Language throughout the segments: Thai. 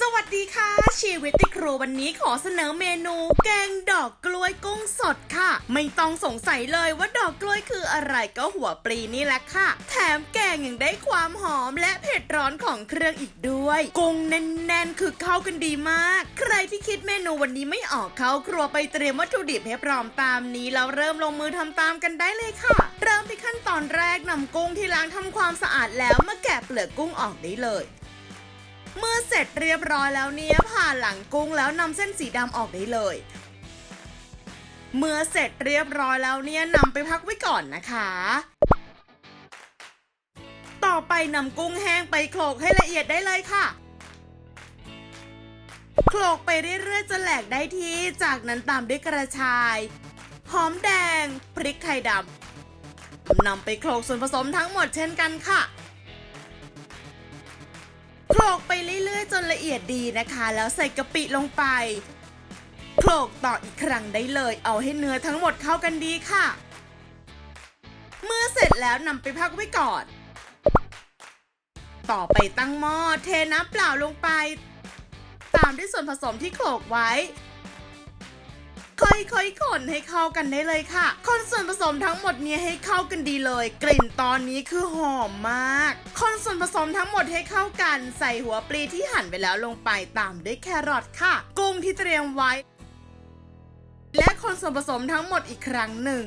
สวัสดีค่ะ ชีวิตติครัววันนี้ขอเสนอเมนูแกงดอกกล้วยกุ้งสดค่ะ ไม่ต้องสงสัยเลยว่าดอกกล้วยคืออะไรก็หัวปลีนี่แหละค่ะ แถมแกงยังได้ความหอมและเผ็ดร้อนของเครื่องอีกด้วย กุ้งแน่นๆ คือเข้ากันดีมาก ใครที่คิดเมนูวันนี้ไม่ออกเข้าครัวไปเตรียมวัตถุดิบให้พร้อมตามนี้แล้วเริ่มลงมือทำตามกันได้เลยค่ะ เริ่มที่ขั้นตอนแรกนำกุ้งที่ล้างทำความสะอาดแล้วมาแกะเปลือกกุ้งออกได้เลย สร็จเรียบร้อยแล้วเนี่ยผ่าหลังกุ้งแล้วนำเส้นสีดำออกได้เลย เมื่อเสร็จเรียบร้อยแล้วเนี่ยนำไปพักไว้ก่อนนะคะ ต่อไปนำกุ้งแห้งไปโขลกให้ละเอียดได้เลยค่ะโขลกไปเรื่อยๆจนแหลกได้ที่ จากนั้นตามด้วยกระชาย หอมแดง พริกไทยดำนำไปโขลกส่วนผสมทั้งหมดเช่นกันค่ะ ลกไปเรื่อยๆ จนละเอียดดีนะคะ แล้วใส่กะปิลงไปโขลกต่ออีกครั้งได้เลย เอาให้เนื้อทั้งหมดเข้ากันดีค่ะ เมื่อเสร็จแล้วนำไปพักไว้ก่อน ต่อไปตั้งหม้อเทน้ำเปล่าลงไป ตามด้วยส่วนผสมที่โขลกไว้ ค่อยๆคนให้เข้ากันได้เลยค่ะ คนส่วนผสมทั้งหมดเนี้ให้เข้ากันดีเลย กลิ่นตอนนี้คือหอมมาก คนส่วนผสมทั้งหมดให้เข้ากันใส่หัวปลีที่หั่นไปแล้วลงไปตามด้วยแครอทค่ะ กุ้งที่เตรียมไว้ และคนส่วนผสมทั้งหมดอีกครั้งหนึ่ง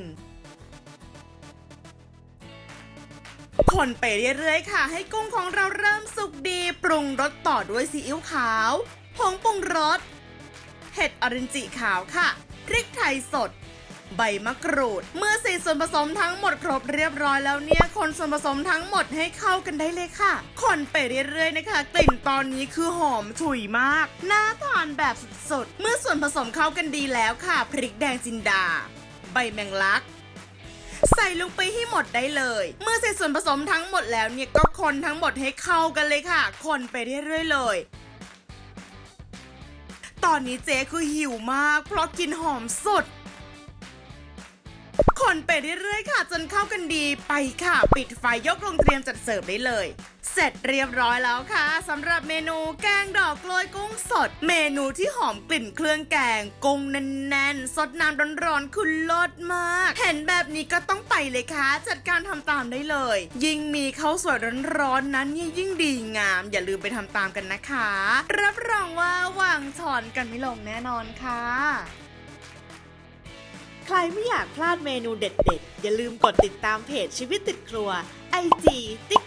คนไปเรื่อยๆค่ะ ให้กุ้งของเราเริ่มสุกดี ปรุงรสต่อด้วยซีอิ๊วขาว ผงปรุงรส เห็ดออรินจิขาวค่ะ พริกไทยสด ใบมะกรูด เมื่อส่ส่วนผสมทั้งหมดครบเรียบร้อยแล้วเนี่ย คนส่วนผสมทั้งหมดให้เข้ากันได้เลยค่ะ คนไปเรื่อยๆนะคะ กลิ่นตอนนี้คือหอมฉุยมาก น่าทานแบบสุดๆ เมื่อส่วนผสมเข้ากันดีแล้วค่ะ พริกแดงจินดา ใบแมงลักใส่ลงไปให้หมดได้เลย เมื่อใส่ส่วนผสมทั้งหมดแล้วเนี่ยก็คนทั้งหมดให้เข้ากันเลยค่ะ คนไปเรื่อยๆเลย ตอนนี้เจ๊คือหิวมาก เพราะกินหอมสด คนไปเรื่อยๆค่ะ จนเข้ากันดีไปค่ะ ปิดไฟยกลงเตรียมจัดเสิร์ฟได้เลย เสร็จเรียบร้อยแล้วค่ะสำหรับเมนูแกงดอกกล้วยกุ้ง สด เมนูที่หอมกลิ่นเครื่องแกงกุ้งแน่นๆสดน้ำร้อนๆคือลิศมาก เห็นแบบนี้ก็ต้องไปเลยค่ะ จัดการทำตามได้เลย ยิ่งมีข้าวสวยร้อนๆนั้นนี่ยิ่งดีงาม อย่าลืมไปทำตามกันนะคะ รับรองว่าวางช้อนกันไม่ลงแน่นอนค่ะใครไม่อยากพลาดเมนูเด็ดๆ อย่าลืมกดติดตามเพจชีวิตติดครัว IG